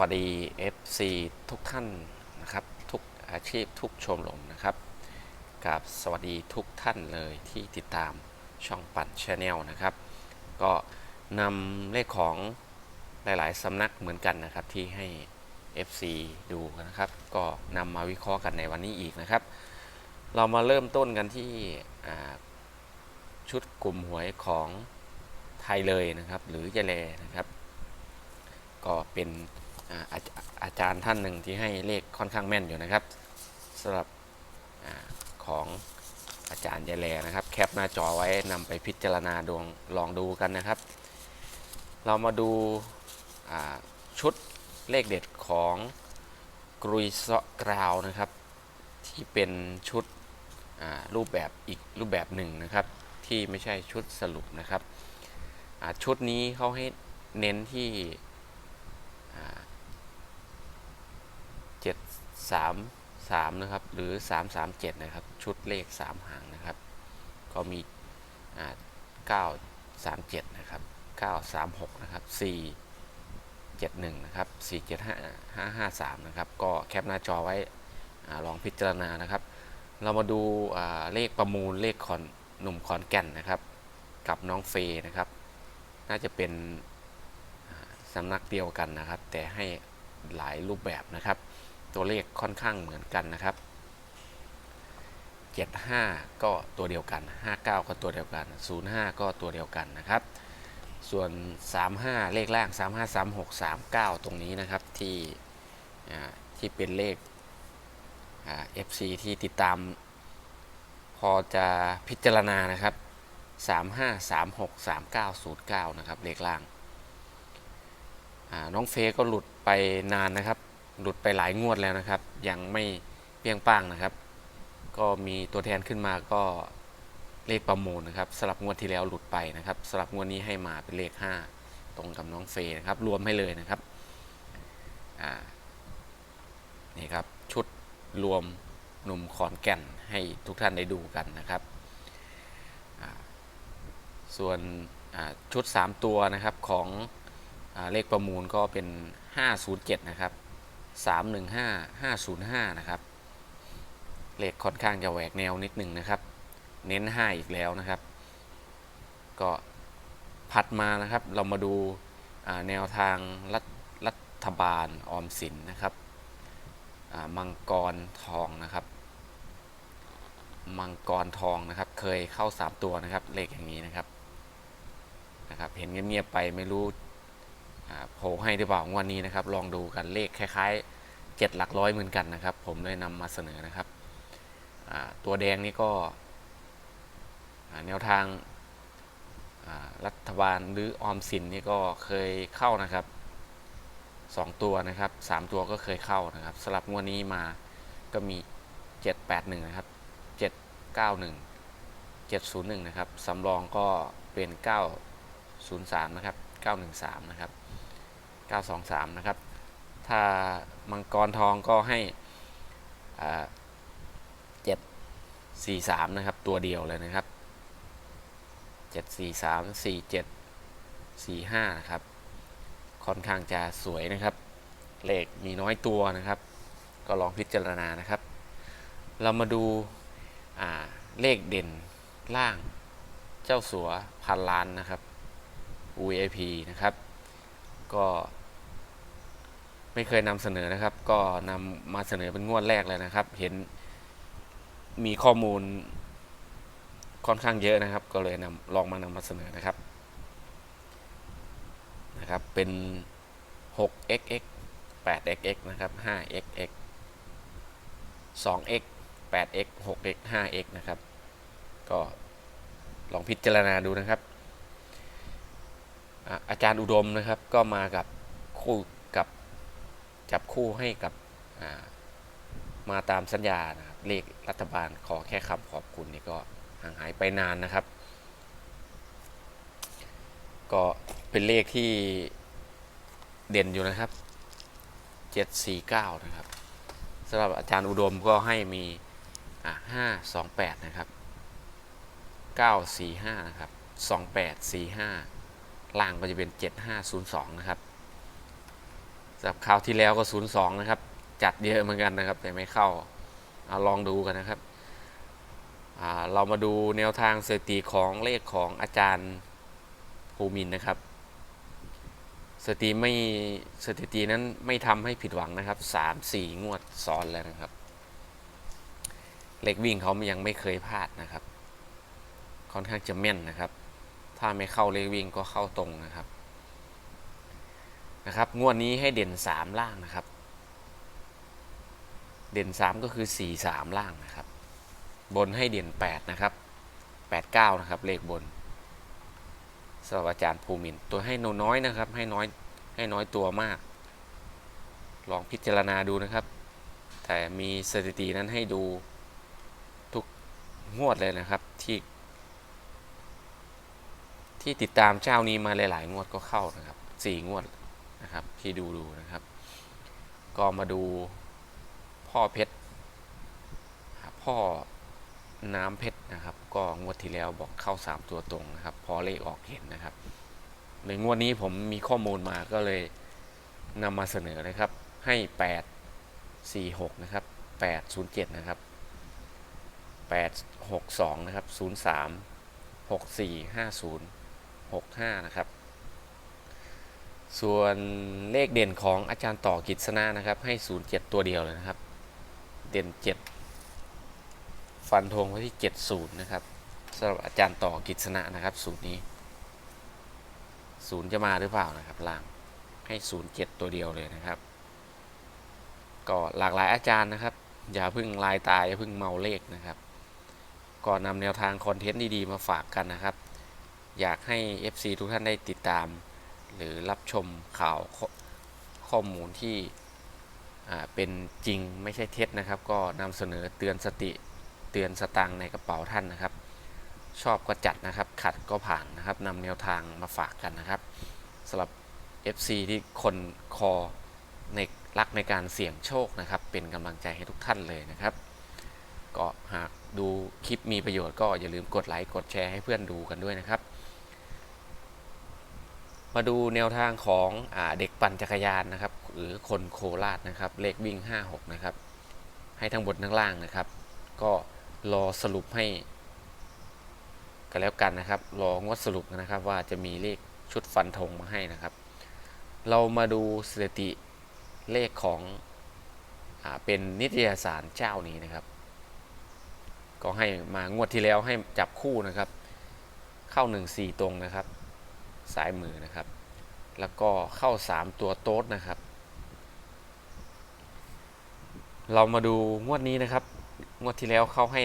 วัสดี FC ทุกท่านนะครับทุกอาชีพทุกชมรมนะครับกับสวัสดีทุกท่านเลยที่ติดตามช่องปั่นชาแนลนะครับ ก็นำเลขของหลาย ๆสำนักเหมือนกันนะครับที่ให้ FC ดูนะครับ ก็นำมาวิเคราะห์กันในวันนี้อีกนะครับ เรามาเริ่มต้นกันที่ชุดกลุ่มหวยของไทยเลยนะครับ หรือยะเลนะครับก็เป็น อาอาจารย์ท่านหนึ่งที่ให้เลขค่อนข้างแม่นอยู่นะครับสำหรับอของอาจารย์ยายแลนะครับ แคปหน้าจอไว้นำไปพิจารณาดวงลองดูกันนะครับ เรามาดูาชุดเลขเด็ดของกรุยเซาะกราวนะครับ ที่เป็นชุดรูปแบบอีกรูปแบบหนึ่งนะครับ ที่ไม่ใช่ชุดสรุปนะครับชุดนี้เขาให้เน้นที่ 3 3นะครับหรือ 337 นะครับ ชุดเลข 3 หางนะครับ ก็มี 937 นะครับ 936 นะครับ 471 นะครับ 475553 นะครับ ก็แคปหน้าจอไว้อลองพิจารณานะครับ เรามาดูเลขประมูลเลขคอนหนุ่มคอนแก่นนะครับ กับน้องเฟยนะครับ น่าจะเป็นสำนักเดียวกันนะครับ แต่ให้หลายรูปแบบนะครับ ตัวเลขค่อนข้างเหมือนกันนะครับ 75 ก็ตัวเดียวกัน 59 ก็ตัวเดียวกัน 05 ก็ตัวเดียวกันนะครับ ส่วน 35 เลขล่าง 35 36 39 ตรงนี้นะครับที่ที่เป็นเลขอ่า FC ที่ติดตาม พอจะพิจารณานะครับ 35 36 39 09 นะครับเลขล่างน้องเฟก็หลุดไปนานนะครับ หลุดไปหลายงวดแล้วนะครับ ยังไม่เปี้ยงป้างนะครับ ก็มีตัวแทนขึ้นมาก็เลขประมูลนะครับสลับงวดที่แล้วหลุดไปนะครับสลับงวดนี้ให้มาเป็นเลข 5 ตรงกับน้องเฟยนะครับ รวมให้เลยนะครับนี่ครับชุดรวมหนุ่มขอนแก่นให้ทุกท่านได้ดูกันนะครับส่วนชุด 3 ตัวนะครับของอเลขประมูลก็เป็น 507 นะครับ 315 505 นะครับเลขค่อนข้างจะแหวกแนวนิดหนึ่งนะครับ เน้น 5 อีกแล้วนะครับ ก็ผัดมานะครับ เรามาดูาแนวทางรัฐรัฐบาลออมสินนะครับมังกรทองนะครับ มังกรทองนะครับ เคยเข้า 3 ตัวนะครับ เลขอย่างนี้นะครับนะครับ เห็นเงียบๆไปไม่รู้ โผล่ให้หรือเปล่างวันนี้นะครับ ลองดูกันเลขคล้ายๆเจ็ดหลักร้อยเหมือนกันนะครับ ผมเลยนำมาเสนอนะครับ ตัวแดงนี่ก็แนวทางรัฐบาลหรือออมสินนี่ก็เคยเข้านะครับสองตัวนะครับสามตัวก็เคยเข้านะครับสลับงวดนี้มาก็มีเจ็ดแปดหนึ่งนะครับเจ็ดเก้าหนึ่งเจ็ดศูนย์หนึ่งนะครับสำรองก็เป็นเก้าศูนย์สามนะครับเก้าหนึ่งสามนะครับ 923 นะครับ ถ้ามังกรทองก็ให้อ่สา743นะครับ ตัวเดียวเลยนะครับ743 47 45นะครับ ค่อนข้างจะสวยนะครับ เลขมีน้อยตัวนะครับ ก็ลองพิจารณานะครับ เรามาดูาเลขเด่นล่างเจ้าสัวพันล้านนะครับ VIP นะครับ ก็ ไม่เคยนำเสนอนะครับ ก็นำมาเสนอเป็นงวดแรกเลยนะครับ เห็นมีข้อมูลค่อนข้างเยอะนะครับ ก็เลยนำลองมานำมาเสนอนะครับนะครับ เป็น 6xx 8xx นะครับ 5xx 2x 8x 6x 5x นะครับ ก็ลองพิจารณาดูนะครับอะอาจารย์อุดมนะครับก็มากับคู่ จับคู่ให้กับามาตามสัญญานะครับเลขรัฐบาลขอแค่คำขอบคุณนี่ก็ห่างหายไปนานนะครับ ก็เป็นเลขที่เด่นอยู่นะครับ 749 นะครับสำหรับอาจารย์อุดมก็ให้มีอะ528 นะครับ 945 นะครับ 2845 ล่างก็จะเป็น 7502 นะครับ สำหรับคราวที่แล้วก็ 02 นะครับ จัดเยอะเหมือนกันนะครับ แต่ไม่เข้าอาลองดูกันนะครับ เรามาดูแนวทางสถิติของเลขของอาจารย์ภูมินนะครับสถิติไม่สถิตินั้นไม่ทำให้ผิดหวังนะครับสามสี่งวดซ้อนแล้วนะครับ เลขวิ่งเขายังไม่เคยพลาดนะครับ ค่อนข้างจะแม่นนะครับ ถ้าไม่เข้าเลขวิ่งก็เข้าตรงนะครับ นะครับ งวดนี้ให้เด่นสามล่างนะครับ เด่นสามก็คือสี่สามล่างนะครับ บนให้เด่นแปดนะครับแปดเก้านะครับ เลขบนสำหรับอาจารย์ภูมินตัวให้น้อยนะครับ ให้น้อยให้น้อยตัวมาก ลองพิจารณาดูนะครับ แต่มีสถิตินั้นให้ดูทุกงวดเลยนะครับที่ที่ติดตามเจ้านี้มาหลาย ๆ งวดก็เข้านะครับสี่งวด นะครับที่ดูดูนะครับ ก็มาดูพ่อเพชรพ่อน้ำเพชรนะครับ ก็งวดที่แล้วบอกเข้า 3 ตัวตรงนะครับ พอเลขออกเห็นนะครับในงวดนี้ผมมีข้อมูลมาก็เลยนำมาเสนอนะครับ ให้ 8 4 6 นะครับ 8 0 7 นะครับ 8 6 2 นะครับ 03 6 4 5 0 6 5 นะครับ ส่วนเลขเด่นของอาจารย์ต่อกิจสนานะครับ ให้ 07 ตัวเดียวเลยนะครับ เด่น 7 ฟันธงไว้ที่ 70 นะครับสำหรับอาจารย์ต่อกิจสนะนะครับ สูตรนี้ศูนย์จะมาหรือเปล่านะครับล่างให้ 07 ตัวเดียวเลยนะครับ ก็หลากหลายอาจารย์นะครับ อย่าเพึ่งลายตายอย่าเพึ่งเมาเลขนะครับก็นำแนวทางคอนเทนต์ดีๆมาฝากกันนะครับ อยากให้ FC ทุกท่านได้ติดตาม หรือรับชมข่าวข้อข้อมูลที่เป็นจริงไม่ใช่เท็จนะครับ ก็นำเสนอเตือนสติเตือนสตังในกระเป๋าท่านนะครับ ชอบก็จัดนะครับ ขัดก็ผ่านนะครับนำแนวทางมาฝากกันนะครับสำหรับ FC ที่คนคอในรักในการเสี่ยงโชคนะครับ เป็นกำลังใจให้ทุกท่านเลยนะครับ ก็หากดูคลิปมีประโยชน์ก็อย่าลืมกดไลค์กดแชร์ให้เพื่อนดูกันด้วยนะครับ มาดูแนวทางของอเด็กปั่นจักรยานนะครับ หรือคนโคราชนะครับ เลขวิ่ง 56 นะครับ ให้ทั้งบนทั้งล่างนะครับ ก็รอสรุปให้กันแล้วกันนะครับ รองวดสรุปนะครับว่าจะมีเลขชุดฟันธงมาให้นะครับ เรามาดูสถิติเลขของอเป็นนิตยสารเจ้านี้นะครับ ก็ให้มางวดที่แล้วให้จับคู่นะครับ เข้า 1 4 ตรงนะครับ สายมือนะครับ แล้วก็เข้า 3 ตัวโต๊ดนะครับ เรามาดูงวดนี้นะครับ งวดที่แล้วเข้าให้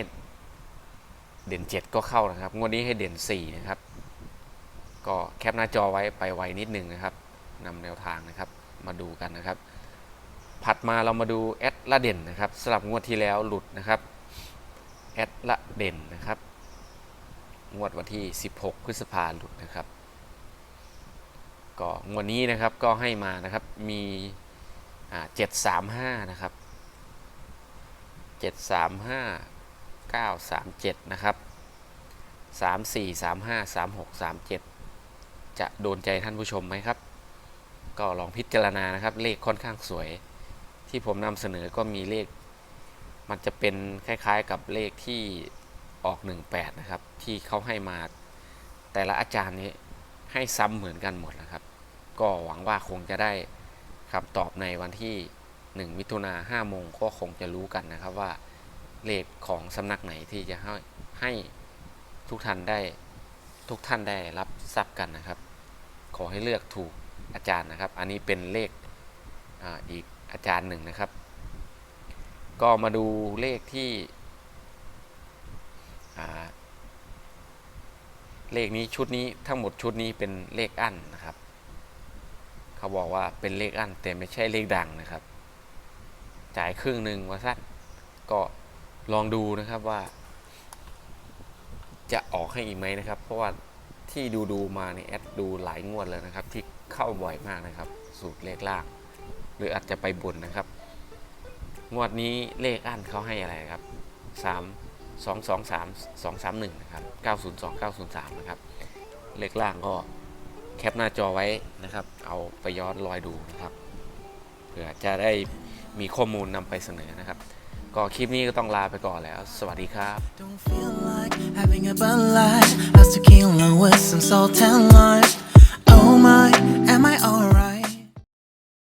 เด่น 7 ก็เข้านะครับ งวดนี้ให้เด่น 4 นะครับ ก็แคปหน้าจอไว้ไปไวนิดนึงนะครับนำแนวทางนะครับ มาดูกันนะครับ ผัดมาเรามาดูแอดละเด่นนะครับสลับงวดที่แล้วหลุดนะครับแอดละเด่นนะครับ งวดวันที่ 16 พฤษภาหลุดนะครับ ก็งวดนี้นะครับก็ให้มานะครับมีเจ็ดสามห้านะครับเจ็ดสามห้าเก้าสามเจ็ดนะครับสามสี่สามห้าสามหกสามเจ็ดจะโดนใจท่านผู้ชมไหมครับ ก็ลองพิจารณานะครับ เลขค่อนข้างสวย ที่ผมนำเสนอก็มีเลข มันจะเป็นคล้ายๆกับเลขที่ออก 18 นะครับ ที่เขาให้มาแต่ละอาจารย์นี้ให้ซ้ำเหมือนกันหมดนะครับ ก็หวังว่าคงจะได้คำตอบในวันที่ 1 มิถุนาห้าโมงก็คงจะรู้กันนะครับว่าเลขของสำนักไหนที่จะให้ให้ทุกท่านได้ทุกท่านได้รับทราบกันนะครับ ขอให้เลือกถูกอาจารย์นะครับ อันนี้เป็นเลขออีกอาจารย์หนึ่งนะครับ ก็มาดูเลขที่เลขนี้ชุดนี้ทั้งหมดชุดนี้เป็นเลขอั้นนะครับ เขาบอกว่าเป็นเลขอั้นแต่ไม่ใช่เลขดังนะครับ จ่ายครึ่งหนึ่งว่าสั้นก็ลองดูนะครับว่า จะออกให้อีกไหมนะครับ เพราะว่าที่ดูดูๆมาในแอดดูหลายงวดแล้วนะครับ ที่เข้าบ่อยมากนะครับ สูตรเลขล่าง หรืออาจจะไปบนนะครับ งวดนี้เลขอั้นเขาให้อะไรครับสามสองสองสามสองสามหนึ่งนะครับเก้าศูนย์สองเก้าศูนย์สามนะครับ เลขล่างก็ แคปหน้าจอไว้นะครับ เอาไปย้อนรอยดูนะครับเผื่อจะได้มีข้อมูลนำไปเสนอนะครับ ก็คลิปนี้ก็ต้องลาไปก่อนแล้ว สวัสดีครับ having a bud light. I still with some salt and lime. Oh my, am I alright?